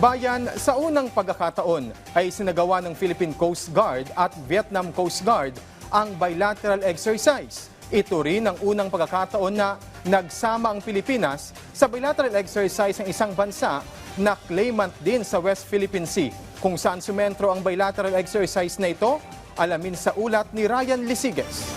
Bayan, sa unang pagkakataon ay sinagawa ng Philippine Coast Guard at Vietnam Coast Guard ang bilateral exercise. Ito rin ang unang pagkakataon na nagsama ang Pilipinas sa bilateral exercise ng isang bansa na claimant din sa West Philippine Sea. Kung saan sumentro ang bilateral exercise na ito, alamin sa ulat ni Ryan Lisiges.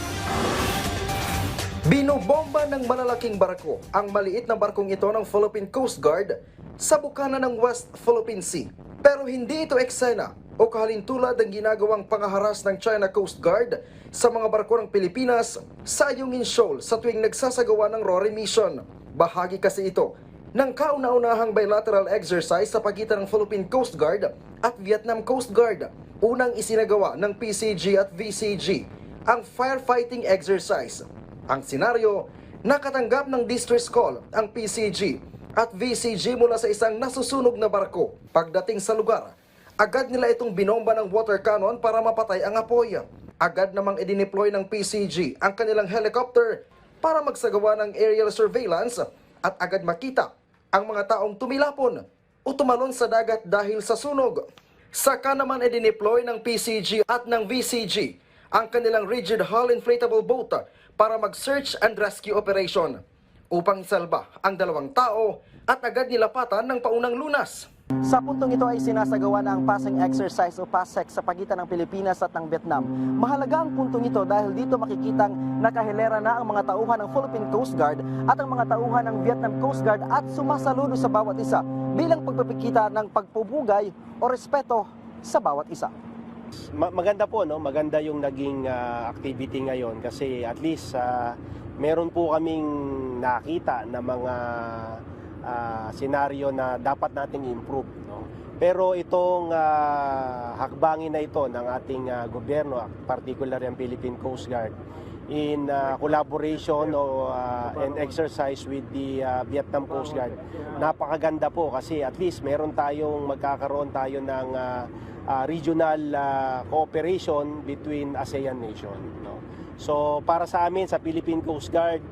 Binobomba ng malalaking barko ang maliit na barkong ito ng Philippine Coast Guard sa bukana ng West Philippine Sea. Pero hindi ito eksena o kahalintulad ng ginagawang pangaharas ng China Coast Guard sa mga barko ng Pilipinas sa Ayungin Shoal sa tuwing nagsasagawa ng Rory Mission. Bahagi kasi ito ng kauna-unahang bilateral exercise sa pagitan ng Philippine Coast Guard at Vietnam Coast Guard. Unang isinagawa ng PCG at VCG ang firefighting exercise ang senaryo, nakatanggap ng distress call ang PCG at VCG mula sa isang nasusunog na barko. Pagdating sa lugar, agad nila itong binomba ng water cannon para mapatay ang apoy. Agad namang idineploy ng PCG ang kanilang helicopter para magsagawa ng aerial surveillance at agad makita ang mga taong tumilapon o tumalon sa dagat dahil sa sunog. Saka naman idineploy ng PCG at ng VCG ang kanilang rigid hull inflatable boat para mag-search and rescue operation upang isalba ang dalawang tao at agad nilapatan ng paunang lunas. Sa puntong ito ay sinasagawa na ang passing exercise o PASEC sa pagitan ng Pilipinas at ng Vietnam. Mahalaga ang puntong ito dahil dito makikitang nakahilera na ang mga tauhan ng Philippine Coast Guard at ang mga tauhan ng Vietnam Coast Guard at sumasaludo sa bawat isa bilang pagpapikita ng pagpupugay o respeto sa bawat isa. Ma- maganda po no? Maganda yung naging ah, activity ngayon kasi at least ah, meron po kaming nakita na mga ah, senaryo na dapat nating improve no? Pero itong ah, hakbangin na ito ng ating ah, gobyerno particularly ang Philippine Coast Guard in ah, collaboration o ah, and exercise with the ah, Vietnam Coast Guard napakaganda po kasi at least meron tayong magkakaroon tayo ng ah, ah, regional ah, cooperation between ASEAN nation. No? So para sa amin sa Philippine Coast Guard,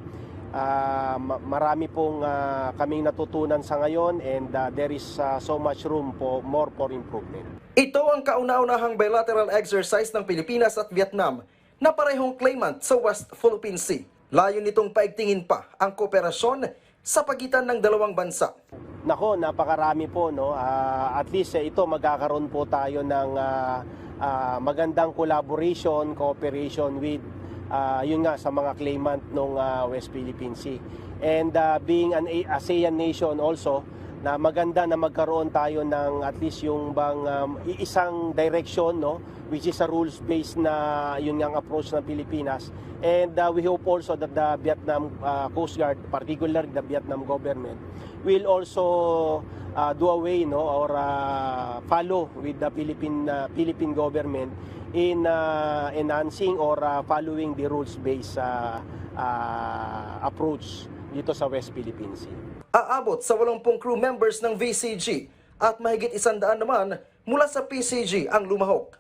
ma- marami pong ah, kaming natutunan sa ngayon and ah, there is ah, so much room for more for improvement. Ito ang kauna-unahang bilateral exercise ng Pilipinas at Vietnam na parehong claimant sa West Philippine Sea. Layo nitong paigtingin pa ang kooperasyon sa pagitan ng dalawang bansa. Nako, napakarami po no. Ah, at least eh, ito magkakaroon po tayo ng ah, ah, magandang collaboration, cooperation with ah, yun nga sa mga claimant ng West Philippine Sea. And ah, being an ASEAN nation also na maganda na magkaroon tayo ng at least yung bang um, isang direction no? Which is a rules based na yun ang approach ng Pilipinas. And uh, we hope also that the Vietnam uh, Coast Guard particularly the Vietnam government will also uh, do away no? Or uh, follow with the Philippine uh, Philippine government in uh, enhancing or uh, following the rules based uh, uh, approach dito sa West Philippine Sea. Aabot sa 80 crew members ng VCG at mahigit isandaan naman mula sa PCG ang lumahok.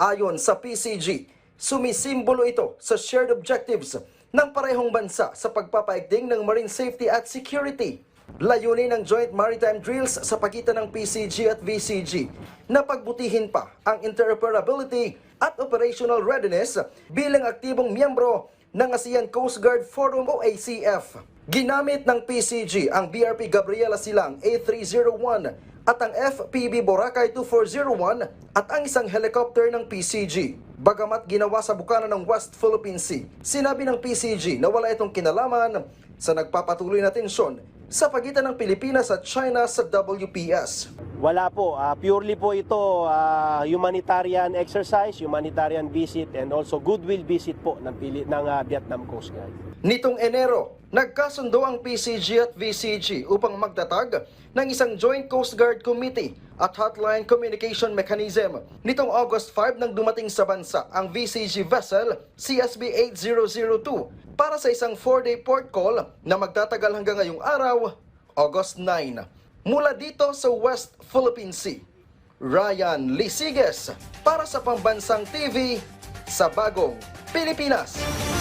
Ayon sa PCG, sumisimbolo ito sa shared objectives ng parehong bansa sa pagpapaigting ng marine safety at security. Layunin ng joint maritime drills sa pagitan ng PCG at VCG na pagbutihin pa ang interoperability at operational readiness bilang aktibong miyembro ng ASEAN Coast Guard Forum o ACF. Ginamit ng PCG ang BRP Gabriela Silang A301 at ang FPB Boracay 2401 at ang isang helicopter ng PCG. Bagamat ginawa sa bukana ng West Philippine Sea, sinabi ng PCG na wala itong kinalaman sa nagpapatuloy na tensyon sa pagitan ng Pilipinas at China sa WPS. Wala po, ah, purely po ito ah, humanitarian exercise, humanitarian visit and also goodwill visit po ng ng ah, Vietnam Coast Guard. Nitong Enero, nagkasundo ang PCG at VCG upang magtatag ng isang Joint Coast Guard Committee at Hotline Communication Mechanism. Nitong August 5 nang dumating sa bansa ang VCG vessel CSB 8002 para sa isang 4-day port call na magtatagal hanggang ngayong araw, August 9. Mula dito sa West Philippine Sea, Ryan Lisiges para sa Pambansang TV sa Bagong Pilipinas.